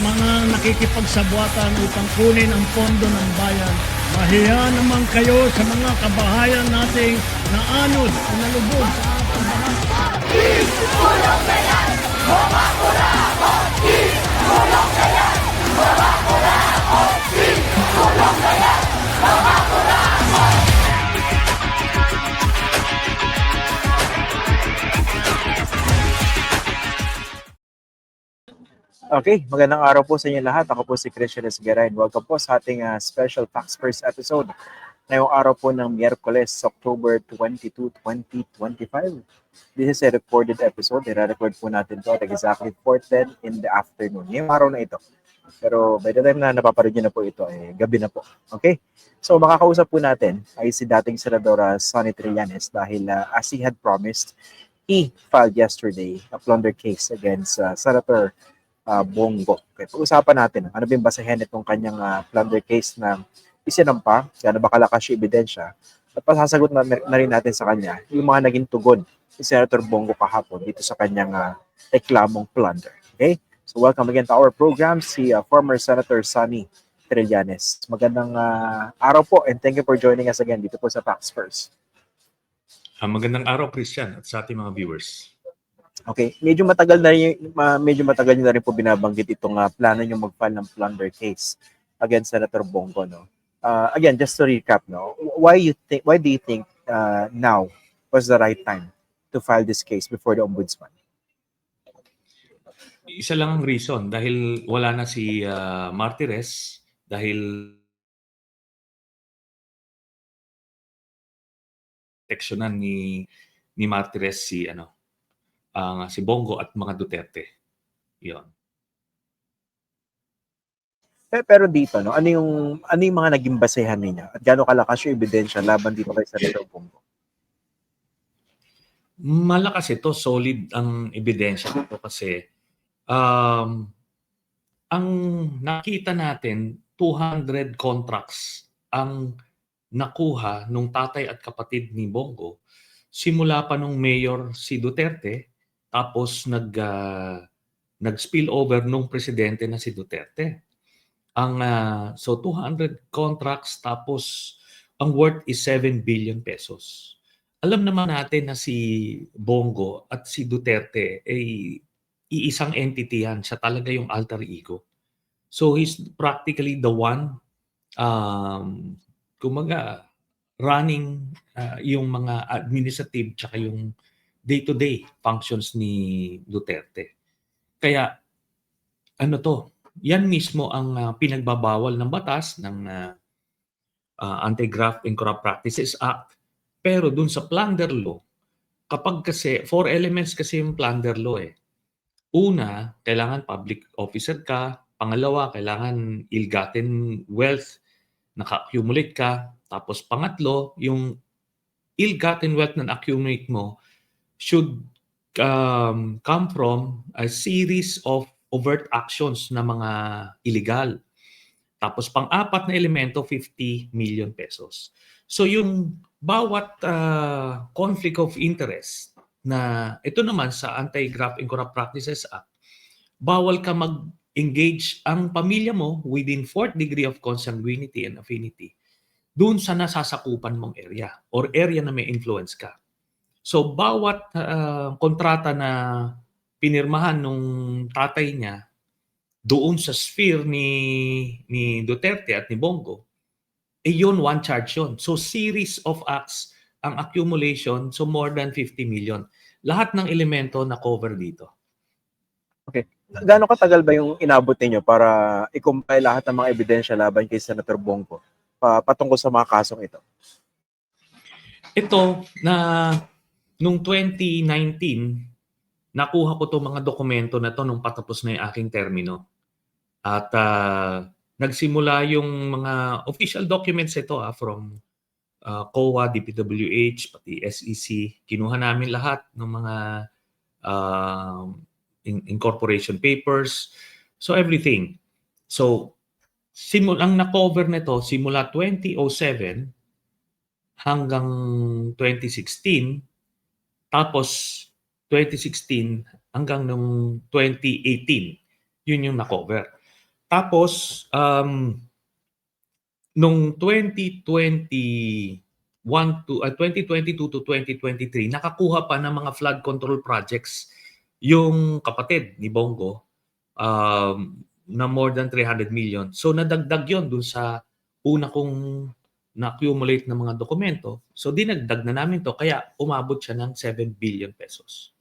mga nakikipagsabwatan upang kunin ang pondo ng bayan. Mahiya naman kayo sa mga kabahayan nating naanod o nalubog sa ating bahay. Okay, magandang araw po sa inyo lahat. Ako po si Christian Esguera and welcome po sa ating ah, special Tax First episode. Ngayong araw po ng Miyerkules, October 22, 2025. This is a recorded episode. I-record po natin to at exactly 4.10 in the afternoon. Ngayong araw na ito. Pero by the time na napaparid nyo na po ito, eh, gabi na po. Okay? So makakausap po natin ay si dating Senadora Sonny Trillanes dahil ah, as he had promised, he filed yesterday a plunder case against ah, Senator uh, Bongo. Okay, pag-usapan natin ano ba yung basehan itong kanyang ah, plunder case na isinampa, kaya ba kalakas yung ebidensya, at pasasagot na, na rin natin sa kanya yung mga naging tugon ni Senator Bongo kahapon dito sa kanyang ah, reklamong plunder. Okay? So welcome again to our program, si ah, former Senator Sonny Trillanes. Magandang ah, araw po and thank you for joining us again dito po sa Tax First. Ah, magandang araw, Christian, at sa ating mga viewers. Okay, medyo matagal na rin, ma- medyo matagal na rin po binabanggit itong ah, plano niyo mag-file ng plunder case against Senator Bongo, no? Uh, again, just to recap, no? Why you think why do you think uh, now was the right time to file this case before the ombudsman? Isa lang ang reason, dahil wala na si ah, Martires, dahil proteksyonan ni ni Martires si ano ang si Bongo at mga Duterte. 'Yon. Eh, pero dito, no? Ano yung ano yung mga naging basehan ninyo? At gaano kalakas yung ebidensya laban dito kay Senator Bongo? Malakas ito, solid ang ebidensya nito kasi um, ang nakita natin 200 contracts ang nakuha nung tatay at kapatid ni Bongo simula pa nung mayor si Duterte tapos nag ah, nag-spill over nung presidente na si Duterte. Ang ah, so 200 contracts tapos ang worth is 7 billion pesos alam naman natin na si Bongo at si Duterte ay iisang entity yan. Siya talaga yung alter ego. So he's practically the one um, kumaga running uh, yung mga administrative tsaka yung day-to-day functions ni Duterte. Kaya ano to, yan mismo ang uh, pinagbabawal ng batas ng uh, uh, Anti-Graft and Corrupt Practices Act pero dun sa plunder law, kapag kasi, four elements kasi yung plunder law eh. Una, kailangan public officer ka. Pangalawa, kailangan ill-gotten wealth, naka-accumulate ka. Tapos pangatlo, yung ill-gotten wealth na accumulate mo should um, come from a series of overt actions na mga illegal. Tapos pang-apat na elemento, 50 million pesos. So yung bawat ah, conflict of interest na ito naman sa Anti-Graft and Corrupt Practices Act, bawal ka mag-engage ang pamilya mo within fourth degree of consanguinity and affinity doon sa nasasakupan mong area or area na may influence ka. So bawat ah, kontrata na pinirmahan nung tatay niya doon sa sphere ni ni Duterte at ni Bongo, eh yun, one charge yun. So series of acts ang accumulation, so more than 50 million. Lahat ng elemento na cover dito. Gaano katagal ba yung inabot ninyo para i-compile lahat ng mga ebidensya laban kay Senator Bongo pa patungkol sa mga kasong ito? Ito na nung 2019, nakuha ko to mga dokumento na to nung patapos na yung aking termino. At ah, nagsimula yung mga official documents ito ah, from ah, COA, DPWH, pati SEC. Kinuha namin lahat ng mga um, in- incorporation papers. So everything. So simul ang na-cover nito simula 2007 hanggang 2016 tapos 2016 hanggang nung 2018 yun yung na-cover. Tapos, um, nung 2021 to, ah, 2022 to 2023, nakakuha pa ng mga flood control projects yung kapatid ni Bongo um, na more than 300 million. So nadagdag yon dun sa una kong na-accumulate ng mga dokumento. So dinagdag na namin to kaya umabot siya ng 7 billion pesos.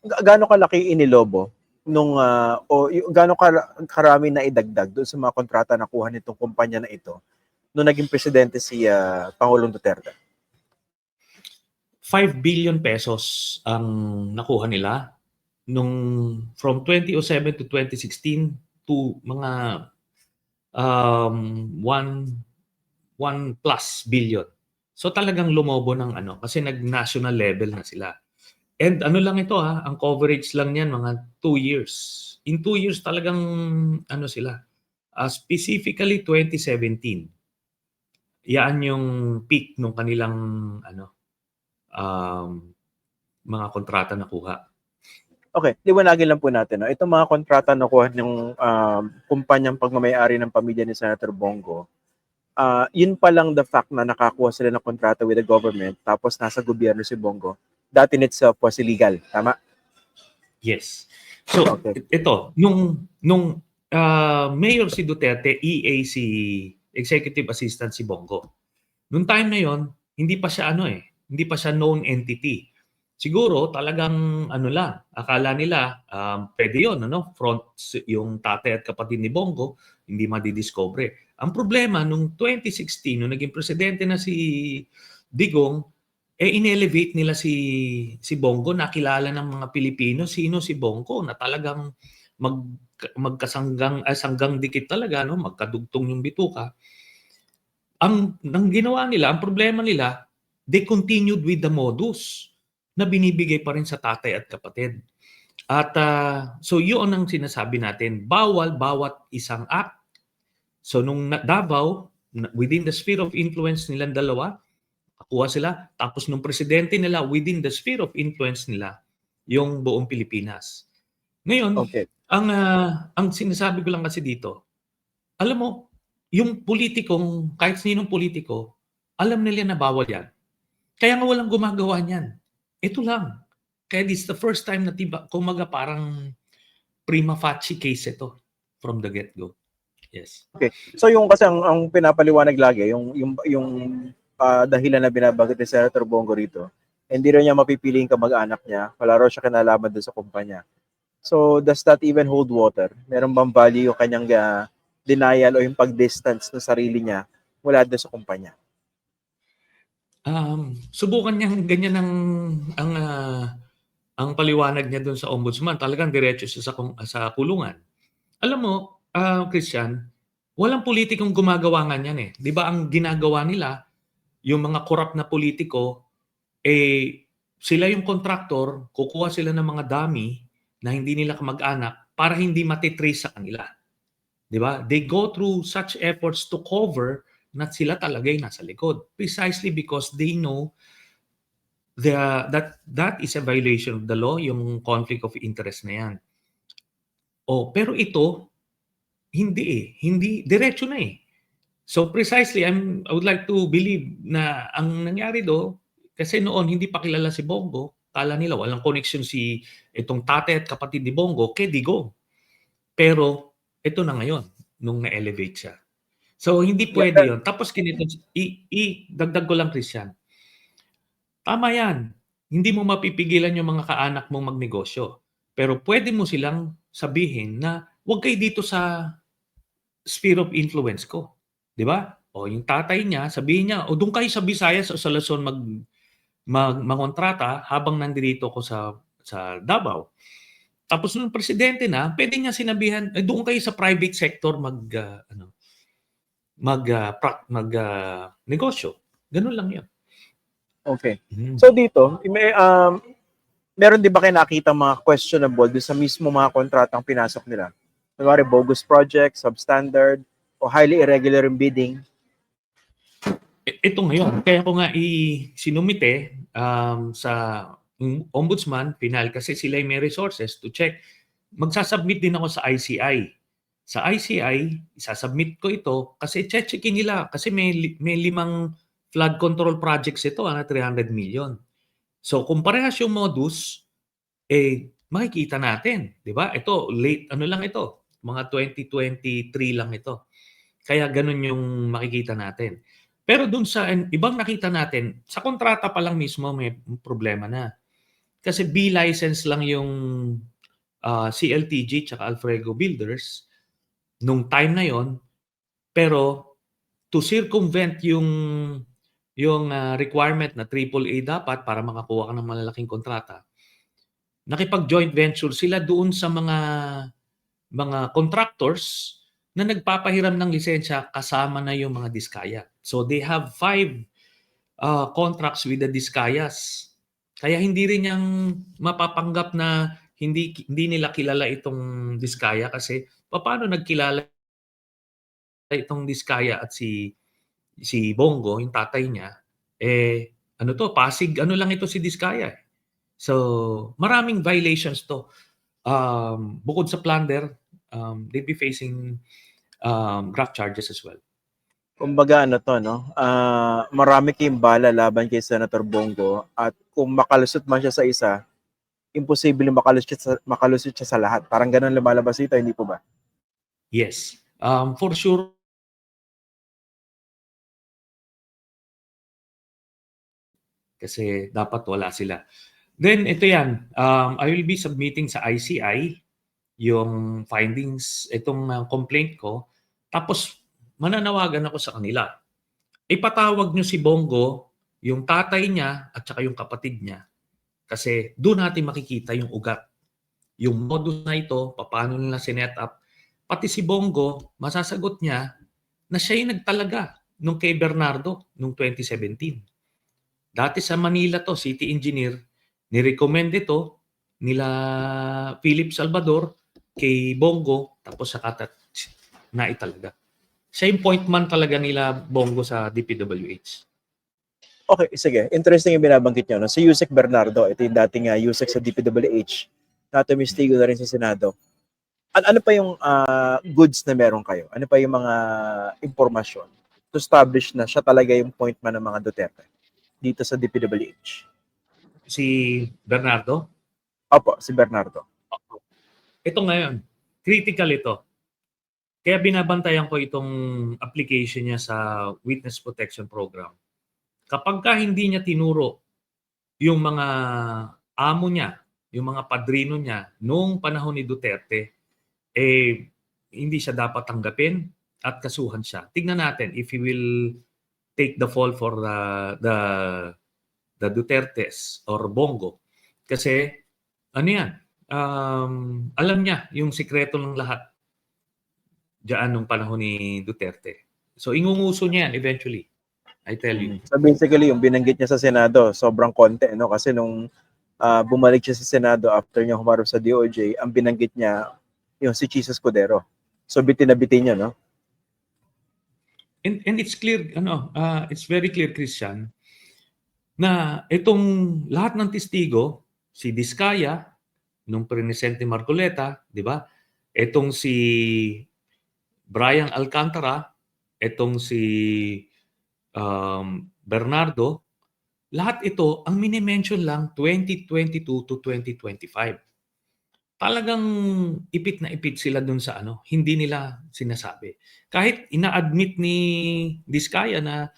Ga- Gaano kalaki inilobo nung ah, o gaano kara- karami na idagdag doon sa mga kontrata na kuha nitong kumpanya na ito nung naging presidente si ah, Pangulong Duterte? 5 billion pesos ang nakuha nila nung from 2007 to 2016 to mga um 1 1 plus billion. So talagang lumobo ng ano kasi nag-national level na sila. And ano lang ito ha, ang coverage lang niyan mga 2 years. In 2 years talagang ano sila. Ah, specifically 2017. Yan yung peak nung kanilang ano um, mga kontrata na kuha. Okay, liwanagin lang po natin. No? Itong mga kontrata na kuha ng um, kumpanyang pagmamayari ng pamilya ni Senator Bongo, ah yun pa lang the fact na nakakuha sila ng kontrata with the government tapos nasa gobyerno si Bongo, that in itself was illegal. Tama? Yes. So Okay. it- ito, nung nung ah, mayor si Duterte, EA si executive assistant si Bongo. Nung time na 'yon, hindi pa siya ano eh, hindi pa siya known entity. Siguro talagang ano lang, akala nila um, pwede 'yon ano, front yung tatay at kapatid ni Bongo, hindi madidiscover. Ang problema nung 2016 nung naging presidente na si Digong, eh inelevate nila si si Bongo. Nakilala ng mga Pilipino sino si Bongo? Na talagang mag magkasanggang ay sanggang dikit talaga no? Magkadugtong yung bituka. Ang nang ginawa nila ang problema nila they continued with the modus na binibigay pa rin sa tatay at kapatid. At ah, so yun ang sinasabi natin. Bawal bawat isang act so nung Davao within the sphere of influence nilang dalawa Kuha sila. Tapos nung presidente nila, within the sphere of influence nila, yung buong Pilipinas. Ngayon, Okay. ang ah, ang sinasabi ko lang kasi dito, alam mo, yung politikong, kahit sinong politiko, alam nila na bawal yan. Kaya nga walang gumagawa niyan. Ito lang. Kaya this is the first time na tiba, kumaga parang prima facie case ito from the get-go. Yes. So yung kasi ang, ang pinapaliwanag lagi, yung yung yung ah, dahilan na binabanggit ni Senator Bongo rito, hindi rin niya mapipiling kamag-anak niya, wala raw siya kinalaman doon sa kumpanya. So does that even hold water? Meron bang value yung kanyang ah, denial o yung pag-distance ng sarili niya mula doon sa kumpanya? Um, subukan niyang ganyan ang ang ah, ang paliwanag niya doon sa ombudsman. Talagang diretso siya sa sa kulungan. Alam mo, ah, Christian, walang politikong gumagawa nga niyan eh. 'Di ba ang ginagawa nila yung mga korap na politiko eh sila yung kontraktor, kukuha sila ng mga dummy na hindi nila kamag-anak para hindi matitrace sa kanila. 'Di ba? They go through such efforts to cover na sila talaga yung nasa likod. Precisely because they know the, that that is a violation of the law, yung conflict of interest na yan. Oh, pero ito, hindi eh. Hindi, diretso na eh. So precisely, I'm, I would like to believe na ang nangyari do, kasi noon hindi pa kilala si Bongo, kala nila walang connection si itong tatay at kapatid ni Bongo kay Digong. Pero ito na ngayon, nung na-elevate siya. So hindi pwede yon. Tapos kinito, i, i, dagdag ko lang Christian. Tama yan. Hindi mo mapipigilan yung mga kaanak mong magnegosyo. Pero pwede mo silang sabihin na huwag kayo dito sa sphere of influence ko. Di ba? O yung tatay niya, sabihin niya, o doon kayo sa Visayas o sa Luzon mag, mag mangontrata habang nandito ko sa sa Davao. Tapos nung presidente na, pwede niya sinabihan, eh, doon kayo sa private sector mag ah, ano mag ah, pra- mag ah, negosyo. Ganun lang 'yun. Okay. Mm. So dito, may, um, meron di ba kayo nakita mga questionable sa mismo mga kontratang pinasok nila? Kunwari, bogus project, substandard, o highly irregular in bidding. Ito ngayon, kaya ko nga i sinumite um, sa ombudsman, final kasi sila yung may resources to check. Magsasubmit din ako sa ICI sa ICI, isasubmit ko ito kasi checkin nila kasi may, may limang flood control projects ito ah, na 300 million. So kung parehas yung modus, eh makikita natin, 'di ba? Ito late ano lang ito, mga 2023 lang ito. Kaya ganun yung makikita natin. Pero dun sa ibang nakita natin, sa kontrata pa lang mismo may problema na. Kasi B license lang yung ah, CLTG tsaka Alfrego Builders nung time na yon pero to circumvent yung yung ah, requirement na AAA dapat para makakuha ka ng malalaking kontrata nakipag joint venture sila doon sa mga mga contractors na nagpapahiram ng lisensya kasama na yung mga diskaya. So they have five uh, contracts with the diskayas. Kaya hindi rin yang mapapanggap na hindi hindi nila kilala itong diskaya kasi paano nagkilala itong diskaya at si si Bongo, yung tatay niya, eh ano to, Pasig, ano lang ito si Diskaya. eh. So, maraming violations to. Um, bukod sa plunder, um, they'd be facing um, graft charges as well. Kumbaga ano to, no? Ah, marami kayong bala laban kay Senator Bongo at kung makalusot man siya sa isa, imposible makalusot siya sa, makalusot siya sa lahat. Parang ganun lumalabas dito, hindi po ba? Yes. Um, for sure, kasi dapat wala sila. Then, ito yan. Um, I will be submitting sa ICI yung findings, itong uh, complaint ko. Tapos, mananawagan ako sa kanila. Ipatawag nyo si Bongo, yung tatay niya at saka yung kapatid niya. Kasi doon natin makikita yung ugat. Yung modus na ito, paano nila sinet up. Pati si Bongo, masasagot niya na siya yung nagtalaga nung kay Bernardo nung 2017. Dati sa Manila to, city engineer, nirecommend ito nila Philip Salvador kay Bongo tapos sa katat na italaga. Yung point man talaga nila Bongo sa DPWH. Okay, sige. Interesting yung binabanggit nyo. No? Si Yusek Bernardo, ito yung dating uh, Yusek sa DPWH. Natumistigo na rin sa Senado. An- ano pa yung ah, goods na meron kayo? Ano pa yung mga impormasyon to establish na siya talaga yung point man ng mga Duterte dito sa DPWH? Si Bernardo, Opo, si Bernardo. ito ngayon, critical ito. Kaya binabantayan ko itong application niya sa Witness Protection Program. Kapag ka hindi niya tinuro yung mga amo niya, yung mga padrino niya noong panahon ni Duterte, eh hindi siya dapat tanggapin at kasuhan siya. Tingnan natin if he will take the fall for the the the Dutertes or Bongo. Kasi ano yan? Um, alam niya yung sikreto ng lahat diyan nung panahon ni Duterte. So ingunguso niya yan eventually. I tell you. So basically, yung binanggit niya sa Senado, sobrang konti, no? Kasi nung ah, bumalik siya sa Senado after niya humarap sa DOJ, ang binanggit niya yung si Jesus Codero. So bitin na bitin niya, no? And, and it's clear, ano, ah, it's very clear, Christian, na itong lahat ng testigo, si Diskaya, nung Presidente Marcoleta, di ba? Itong si Brian Alcantara, itong si um, Bernardo, lahat ito, ang minimension lang 2022 to 2025. Talagang ipit na ipit sila dun sa ano, hindi nila sinasabi. Kahit ina-admit ni Diskaya na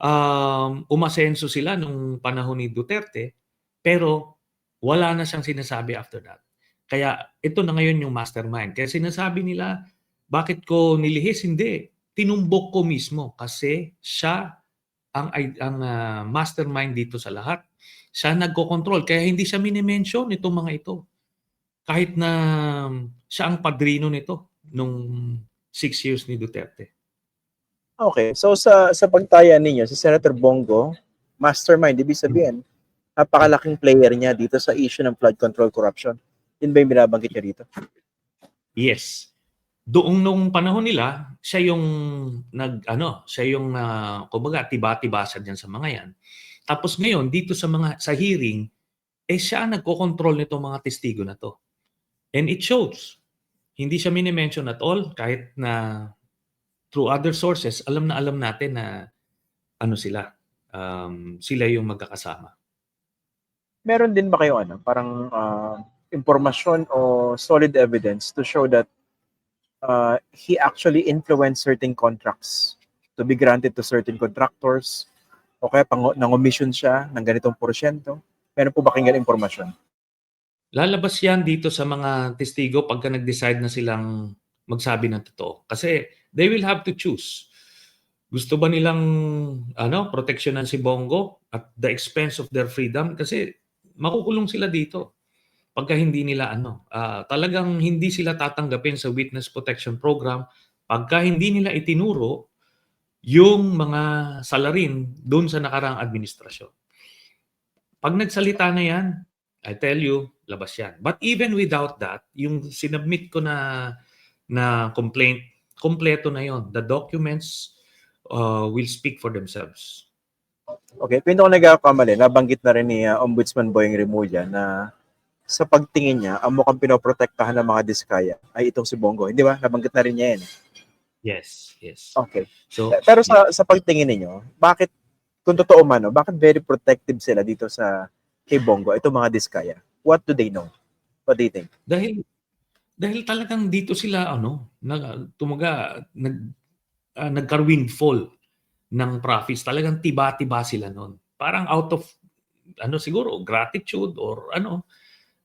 um, umasenso sila nung panahon ni Duterte, pero wala na siyang sinasabi after that. Kaya ito na ngayon yung mastermind. Kaya sinasabi nila, bakit ko nilihis? Hindi. Tinumbok ko mismo kasi siya ang, ang ah, mastermind dito sa lahat. Siya nagko-control. Kaya hindi siya minimension itong mga ito. Kahit na siya ang padrino nito nung six years ni Duterte. Okay. So sa sa pagtaya ninyo, si Senator Bongo, mastermind, ibig sabihin, napakalaking player niya dito sa issue ng flood control corruption. Yun ba yung binabanggit niya dito? Yes. Doong nung panahon nila, siya yung nag ano, siya yung uh, kumbaga tiba-tibasa diyan sa mga 'yan. Tapos ngayon dito sa mga sa hearing, eh siya ang nagko-control nitong mga testigo na to. And it shows. hindi siya mini-mention at all kahit na through other sources, alam na alam natin na ano sila, um, sila yung magkakasama. Meron din ba kayo ano, parang ah, impormasyon o solid evidence to show that uh, he actually influenced certain contracts to be granted to certain contractors o kaya pang nang-omission siya ng ganitong porsyento? Meron po ba kayong ganitong impormasyon? Lalabas yan dito sa mga testigo pagka nag-decide na silang magsabi ng totoo. Kasi they will have to choose. Gusto ba nilang ano, proteksyonan si Bongo at the expense of their freedom? Kasi makukulong sila dito. Pagka hindi nila ano, ah, talagang hindi sila tatanggapin sa witness protection program pagka hindi nila itinuro yung mga salarin doon sa nakarang administrasyon. Pag nagsalita na yan, I tell you, labas yan. But even without that, yung sinubmit ko na na complaint, kompleto na yon. The documents uh, will speak for themselves. Okay, pinto ko nagkakamali, nabanggit na rin ni uh, Ombudsman Boyeng Remulla na sa pagtingin niya, ang mukhang pinoprotektahan ng mga diskaya ay itong si Bongo. Hindi ba? Nabanggit na rin niya yan. Yes, yes. Okay. So, Pero sa sa pagtingin ninyo, bakit kung totoo man, no, bakit very protective sila dito sa kay Bongo, itong mga diskaya? What do they know? What do you think? dahil dahil talagang dito sila ano, nag tumaga nag uh, nagka-windfall ng profits. Talagang tiba-tiba sila noon. Parang out of ano siguro gratitude or ano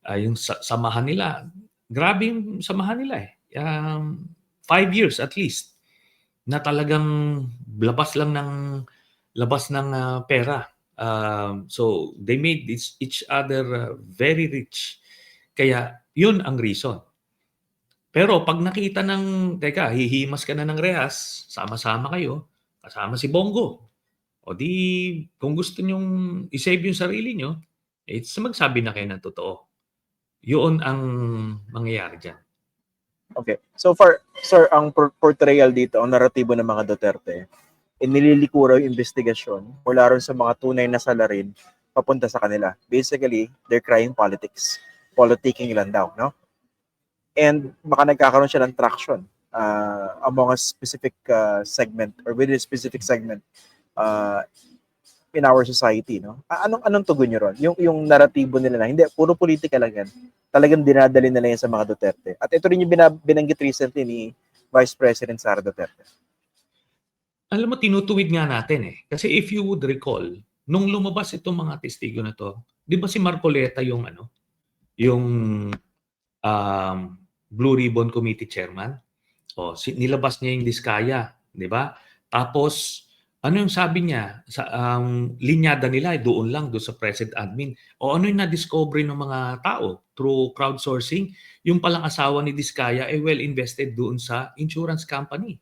ah, yung sa- samahan nila. Grabe yung samahan nila eh. Um, five years at least na talagang labas lang ng labas ng ah, pera. Um, so they made each, each other ah, very rich. Kaya yun ang reason. Pero pag nakita ng, teka, hihimas ka na ng rehas, sama-sama kayo, kasama si Bongo. O di, kung gusto nyong isave yung sarili nyo, it's magsabi na kayo ng totoo. Yun ang mangyayari dyan. Okay. So far, sir, ang por- portrayal dito, ang naratibo ng mga Duterte, inililikuro yung investigasyon mula ron sa mga tunay na salarin papunta sa kanila. Basically, they're crying politics. Politicking lang daw, no? And baka nagkakaroon siya ng traction uh, among a specific uh, segment or within a specific segment uh, in our society, no? Anong anong tugon niyo ron? Yung yung naratibo nila na hindi puro politika lang yan. Talagang dinadali nila yan sa mga Duterte. At ito rin yung binab- binanggit recently ni Vice President Sara Duterte. Alam mo, tinutuwid nga natin eh. Kasi if you would recall, nung lumabas itong mga testigo na to, di ba si Marcoleta yung ano, yung um, Blue Ribbon Committee Chairman? O, si, nilabas niya yung Diskaya, di ba? Tapos, ano yung sabi niya? Sa um, linyada nila, doon lang, doon sa President Admin. O ano yung na-discover ng mga tao through crowdsourcing? Yung palang asawa ni Diskaya ay well invested doon sa insurance company.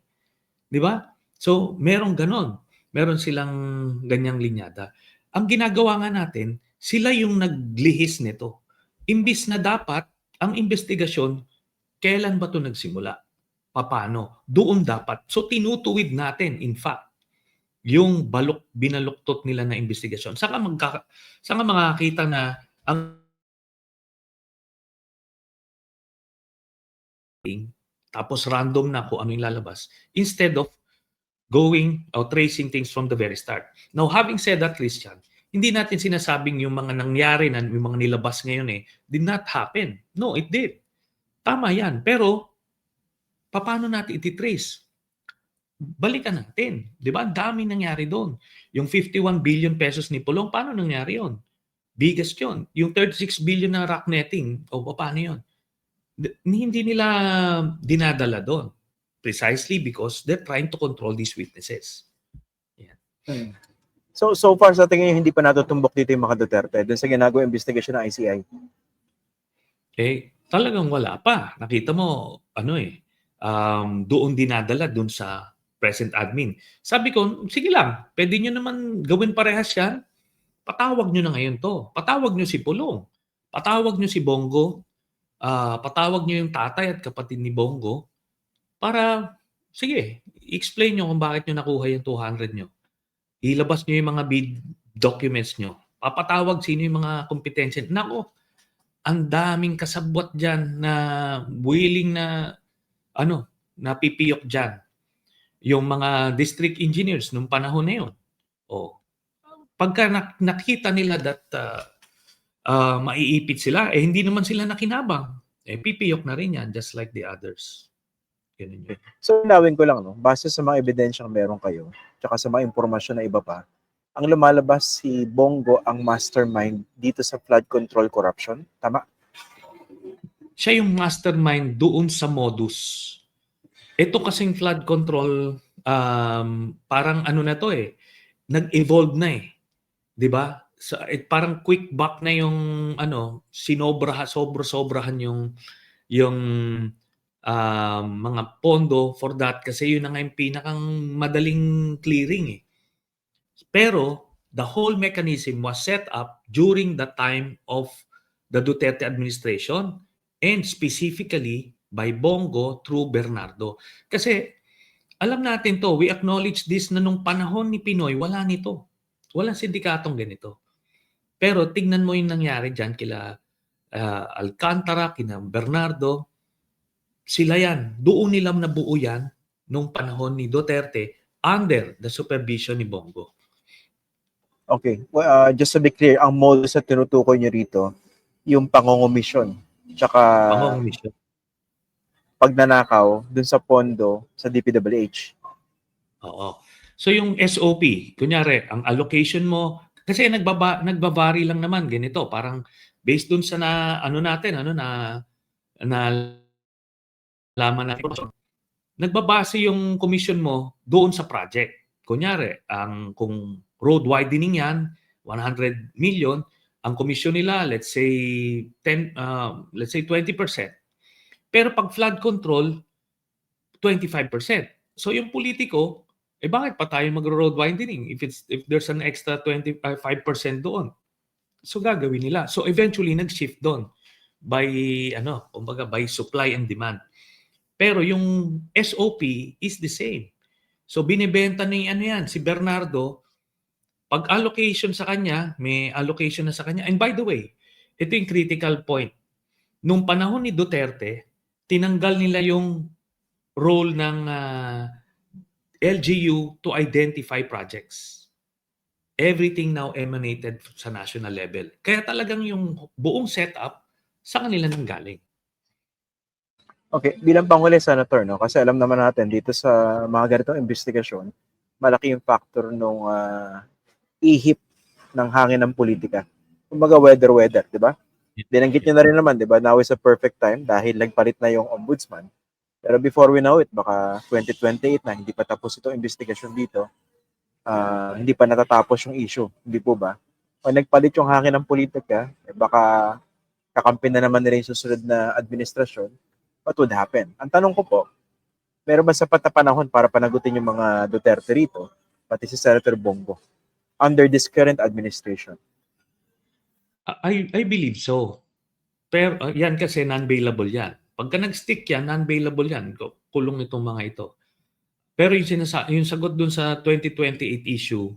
Di ba? So, merong ganon. Meron silang ganyang linyada. Ang ginagawa nga natin, sila yung naglihis nito. Imbis na dapat, ang investigasyon, kailan ba ito nagsimula? Paano? Doon dapat. So, tinutuwid natin, in fact, yung balok, binaluktot nila na investigasyon. Saka, magka, saka makakita na ang tapos random na kung ano yung lalabas instead of going or tracing things from the very start. Now, having said that, Christian, hindi natin sinasabing yung mga nangyari na yung mga nilabas ngayon eh, did not happen. No, it did. Tama yan. Pero, paano natin ititrace? Balikan natin. Di ba? Ang dami nangyari doon. Yung 51 billion pesos ni Pulong, paano nangyari yon? Biggest yon. Yung 36 billion na rock netting, o paano yon? Hindi nila dinadala doon precisely because they're trying to control these witnesses. So so far sa tingin hindi pa natutumbok dito yung mga Duterte dun sa ginagawa investigasyon ng ICI. Eh, talagang wala pa. Nakita mo, ano eh, um, doon dinadala doon sa present admin. Sabi ko, sige lang, pwede nyo naman gawin parehas yan. Patawag nyo na ngayon to. Patawag nyo si Pulong. Patawag nyo si Bongo. ah, patawag nyo yung tatay at kapatid ni Bongo para, sige, explain nyo kung bakit nyo nakuha yung 200 nyo. Ilabas nyo yung mga bid documents nyo. Papatawag sino yung mga kompetensya. Nako, ang daming kasabwat dyan na willing na ano, napipiyok diyan. Yung mga district engineers nung panahon na yun. O, pagka nak- nakita nila that uh, uh, maiipit sila, eh hindi naman sila nakinabang. Eh pipiyok na rin yan, just like the others. Ganun yun. So, nawin ko lang, no? base sa mga ebidensyang meron kayo, tsaka sa mga impormasyon na iba pa, ang lumalabas si Bongo ang mastermind dito sa flood control corruption. Tama? siya yung mastermind doon sa modus. Ito kasing flood control, um, parang ano na to eh, nag-evolve na eh. 'Di ba? Sa, eh, parang quick back na yung ano, sinobra, sobra-sobrahan yung yung um, mga pondo for that kasi yun na nga yung pinakang madaling clearing eh. Pero the whole mechanism was set up during the time of the Duterte administration and specifically by Bongo through Bernardo. Kasi alam natin to, we acknowledge this na nung panahon ni Pinoy, wala nito. Walang sindikatong ganito. Pero tignan mo yung nangyari dyan kila ah, Alcantara, kina Bernardo, sila yan. Doon nila nabuo yan nung panahon ni Duterte under the supervision ni Bongo. Okay. Well, uh, just to be clear, ang modus na tinutukoy nyo rito, yung pangongomisyon, tsaka Pangong mission. pagnanakaw dun sa pondo sa DPWH. Oo. So yung SOP, kunyari, ang allocation mo, kasi nagbaba, nagbabari lang naman, ganito, parang based dun sa na, ano natin, ano na, na laman natin. Nagbabase yung commission mo doon sa project. Kunyari, ang kung road widening yan, 100 million, ang commission nila, let's say 10, uh, let's say 20%. Pero pag flood control, 25%. So yung politiko, eh bakit pa tayo mag-road widening if it's if there's an extra 25% doon? So gagawin nila. So eventually nag-shift doon by ano, kumbaga by supply and demand. Pero yung SOP is the same. So binebenta ni ano yan, si Bernardo, pag allocation sa kanya, may allocation na sa kanya. And by the way, ito yung critical point. Nung panahon ni Duterte, tinanggal nila yung role ng ah, LGU to identify projects. Everything now emanated sa national level. Kaya talagang yung buong setup sa kanila nang galing. Okay, bilang panghuli, Senator, no? kasi alam naman natin dito sa mga ganitong investigasyon, malaki yung factor nung ah, ihip ng hangin ng politika. Kumbaga weather-weather, di ba? Binanggit niyo na rin naman, di ba? Now is a perfect time dahil nagpalit na yung ombudsman. Pero before we know it, baka 2028 na, hindi pa tapos itong investigasyon dito. Ah, hindi pa natatapos yung issue, hindi po ba? Pag nagpalit yung hangin ng politika, eh, baka kakampi na naman nila yung susunod na administrasyon, what would happen? Ang tanong ko po, meron ba sapat na panahon para panagutin yung mga Duterte rito, pati si Senator Bongo, under this current administration? I, I believe so. Pero uh, yan kasi non-bailable yan. Pagka nag-stick yan, non-bailable yan. Ku- Kulong itong mga ito. Pero yung, sinasa- yung sagot dun sa 2028 issue,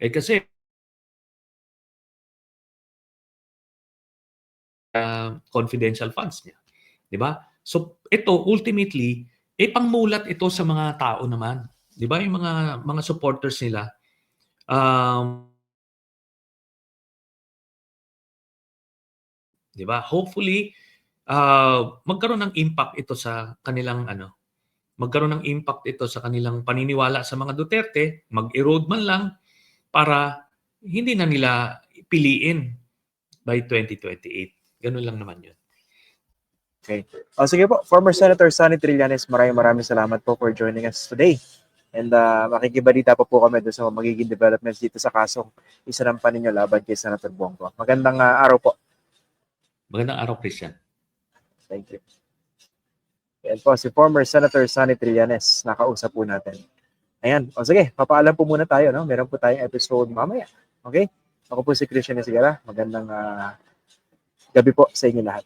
eh kasi uh, confidential funds niya. Di ba? So ito ultimately, eh pangmulat ito sa mga tao naman. Di ba? Yung mga mga supporters nila. Um, 'di ba? Hopefully uh, magkaroon ng impact ito sa kanilang ano, magkaroon ng impact ito sa kanilang paniniwala sa mga Duterte, mag-erode man lang para hindi na nila piliin by 2028. Ganun lang naman 'yun. Okay. O sige po, former Senator Sonny Trillanes, maraming maraming salamat po for joining us today. And uh, makikibalita pa po kami doon sa magiging developments dito sa kasong isanampan ninyo laban kay Senator Bongo. Magandang uh, araw po. Magandang araw, Christian. Thank you. Yan po, si former Senator Sonny Trillanes, nakausap po natin. Ayan, o sige, papaalam po muna tayo, no? Meron po tayong episode mamaya. Okay? Ako po si Christian Sigara. Magandang ah, gabi po sa inyo lahat.